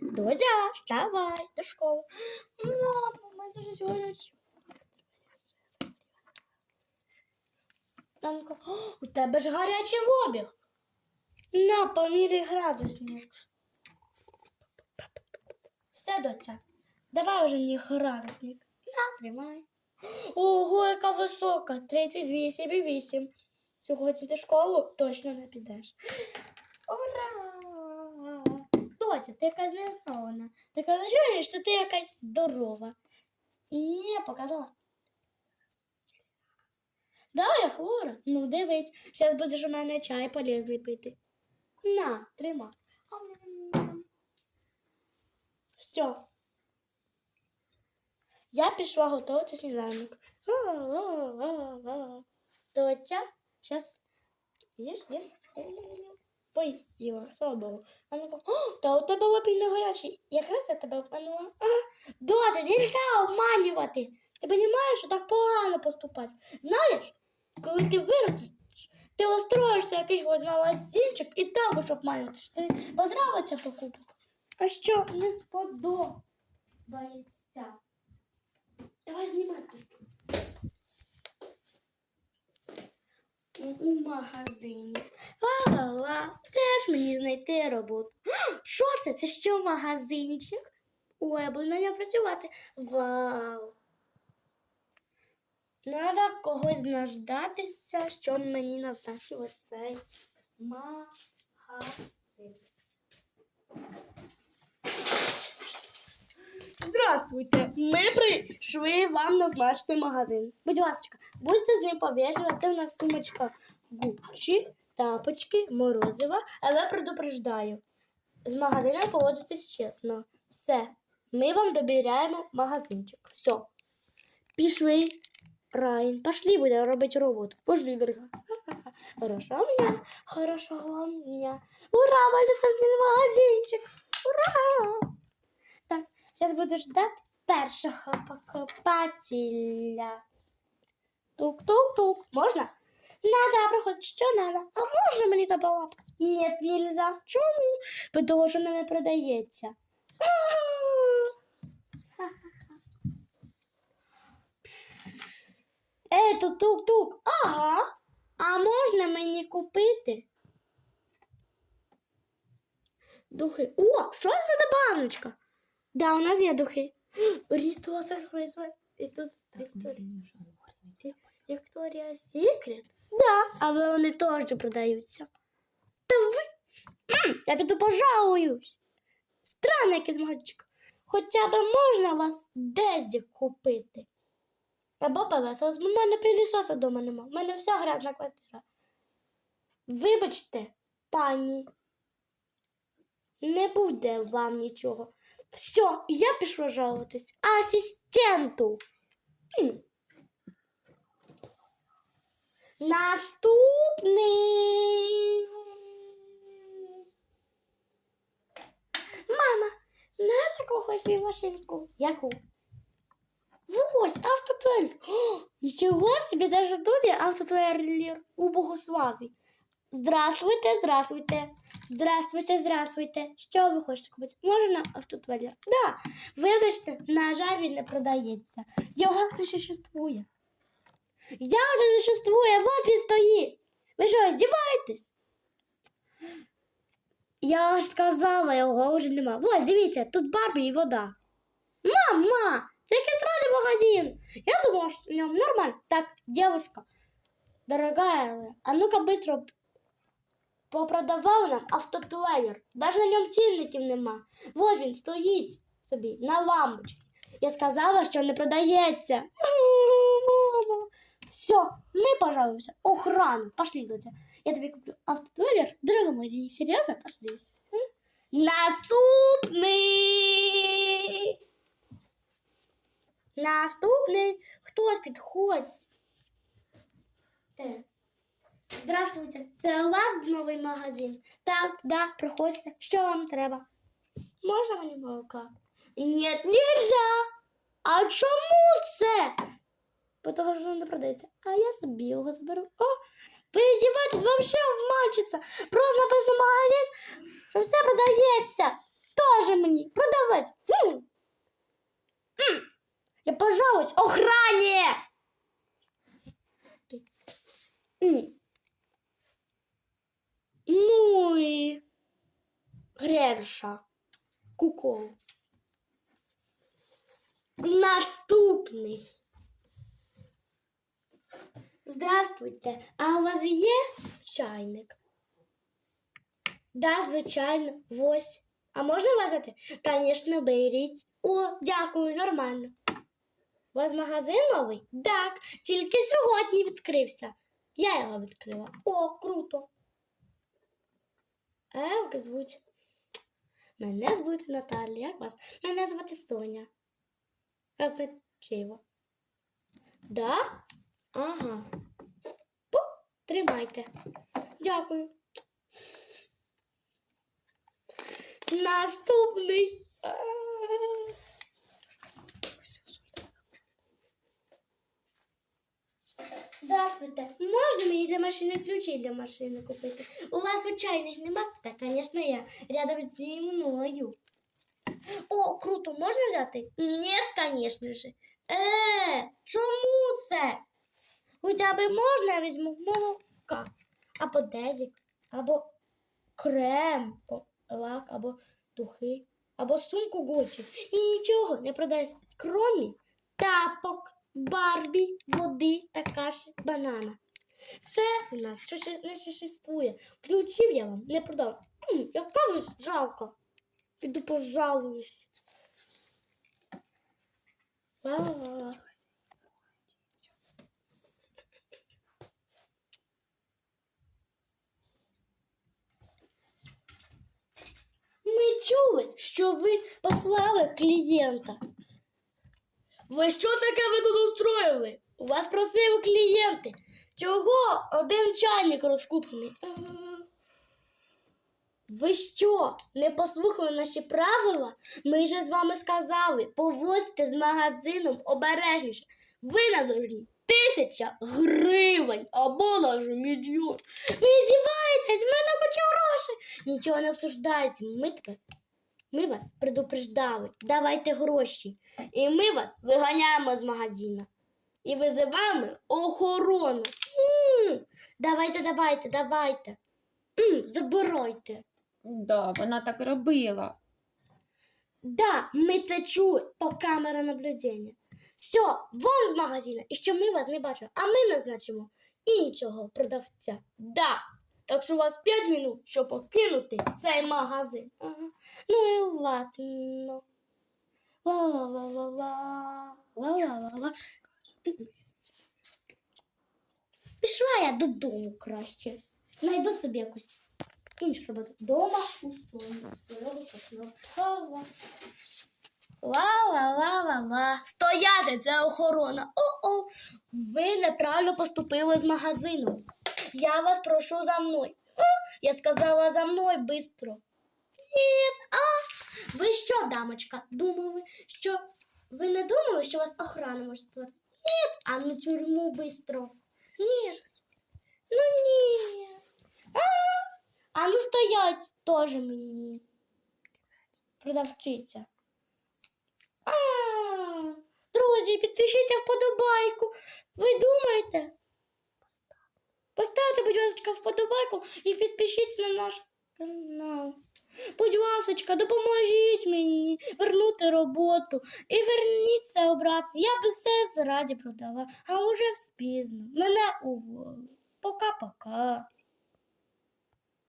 Додя, давай до школи. Мамо, мене дуже гаряче. Танко, у тебе ж гарячий обіг. На, поміряй градусник. Все, доця. Давай уже мені градусник. На, тримай. Ого, яка висока. 38,8. Сьогодні ти в школу точно не підеш. Доця, ти якась невновна. Ти кажеш, що ти якась здорова. Ні, показала. Да, я хвора. Ну, дивись, зараз будеш у мене чай полезний пити. На, тримай. Все. Я пішла готувати сніданок. Доця, зараз їж, їж. Слава Богу. А ну О, та у тебе лапій не гарячий. Якраз я тебе обманула. А, доця, нельзя обманювати. Ти розумієш, що так погано поступати. Знаєш, коли ти виростеш, ти устроїшся якийсь магазинчик і там будеш обманювати, що тобі покупок. А що не сподобається? Давай знімай куртку. У магазині. Знайти роботу. Що це? Це що магазинчик? Ой, я буду на ньому працювати. Вау. Надо когось дождатися, що мені назначив оцей магазин. Здравствуйте! Ми прийшли вам назначити магазин. Будь ласка, будьте з ним повежливі. Це в нас сумочка Гуччі, тапочки, морозива. Але предупреждаю, з магазином поводитесь чесно. Все. Ми вам довіряємо магазинчик. Все. Пішли. Райн, пошли, будемо робити роботу. Пошли, дорога. Хорошого дня, хорошого дня. Ура, мене совсем магазинчик. Ура! Так, зараз буду ждати першого покупателя. Тук-тук-тук. Можна? Надо, проходить, що надо? А можна мені табала? Ні, нельзя. Чому? Бо Того, що не продається. Ей, тук-тук. Ага. А можна мені купити? Духи. О, що це за баночка? Да, у нас є духи. Ріто захвизла. І тут Вікторія. Вікторія Секрет? Да, але вони теж продаються. Та ви. Я піду пожалуюсь. Странний якийсь магазинчик. Хоча б можна вас десь купити. Або пилесос. У мене пилісоса вдома нема. У мене вся грязна квартира. Вибачте, пані. Не буде вам нічого. Все, я пішла жалуватись асистенту. Наступний. Мама, знаєш, яку хочу машинку? Яку? Ось, автотуаль. Нічого собі, даже тут є автотуалер у Богославі. Здравствуйте, здравствуйте. Здравствуйте, здравствуйте. Що ви хочете купити? Можна автотуалер? Да. Вибачте, на жаль, він не продається. Його не существує. Я вже не существує, вот він стоїть. Ви що, здіваєтесь? Я ж сказала, його вже нема. Ось, дивіться, тут Барбі і вода. Мама, це якийсь радий магазин. Я думала, что в нем нормально. Так, девушка, дорогая, а ну-ка быстро попродавав нам автотуалер. Даже на ньому цінників нема. Вот він стоїть собі на лампочці. Я сказала, що не продається. Все, ми пожалуйся. Охрану. Пошли, доча. Я тобі куплю автотуалер в дорогому магазині. Серйозно? Пошли. М? Наступний. Наступний. Хтось підходь. Здравствуйте. Це у вас новий магазин? Так, да, проходьте. Що вам треба? Можна мені молока? Ні, нельзя. А чому це? Бо того, що не продається. А я собі його зберу. О, Ви издеваетесь вообще обманщица. Просто написано магазин, що все продається. Тоже мені продавець. М. М. Я пожалуюсь охрані. Ну і Грерша. Кукол. Наступний. Здравствуйте. А у вас є чайник? Да, звичайно, ось. А можна вазити? Звісно, беріть. О, дякую, нормально. У вас магазин новий? Так, тільки сьогодні відкрився. Я його відкрила. О, круто. Як звуть? Мене звуть Наталія. Як вас? Мене звати Соня. Казначево. Да? Ага. Пу, тримайте. Дякую. Наступний. Здравствуйте. Можна мені для машини ключі для машини купити? У вас звичайних нема? Та, звісно, я рядом зі мною. О, круто, можна взяти? Ні, звісно ж. Е, чому це? Хоча б можна я візьму молока, або дезік, або крем, лак, або духи, або сумку Гуччі. І нічого не продається, крім тапок, барбі, води та каші банана. Це у нас щось не существує. Ключів я вам не продам. М, яка ви жалко. Піду пожалуюсь. Ми чули, що ви послали клієнта. Ви що таке ви тут устроїли? У вас просили клієнти. Чого один чайник розкуплений? Ви що, не послухали наші правила? Ми же з вами сказали, поводьте з магазином обережніше. Ви на должні тисяча гривень або навіть мільйон. Ви здіваєтесь, в мене хоче гроші. Нічого не обсуждайте. Ми тепер. Ми вас предупреждали. Давайте гроші. І ми вас виганяємо з магазину. І визиваємо охорону. М, Давайте, давайте, давайте. М, Забирайте. Да, вона так робила. Да, ми це чули по камерам наблюдення. Все, вон з магазину, і що ми вас не бачимо, а ми назначимо іншого продавця. Да. Так що у вас 5 минут, щоб покинути цей магазин. Ага. Ну і ладно. Ла-ла-ла-ла-ла. Ла-ла-ла-ла. Пішла я додому краще. Найду собі якусь іншу роботу. Дома у. Ла-ла. Ла-ла-ла-ла-ла. Стояти, це охорона. О-о. Ви неправильно поступили з магазином. Я вас прошу за мною. А, я сказала за мною бистро. Ні, а ви що, дамочка, думали, що ви не думали, що вас охрана може створити? Ні, а ну тюрму бистро. Ні. Ну ні. А, а ну стоять теж мені. Продавчиця. А, друзі, підпишіться вподобайку. Ви думаєте? Поставте, будь ласка, вподобайку і підпишіться на наш канал. Будь ласка, допоможіть мені вернути роботу і верніться обратно. Я би все зараді продала, а уже спізно. Мене уволили. Пока-пока.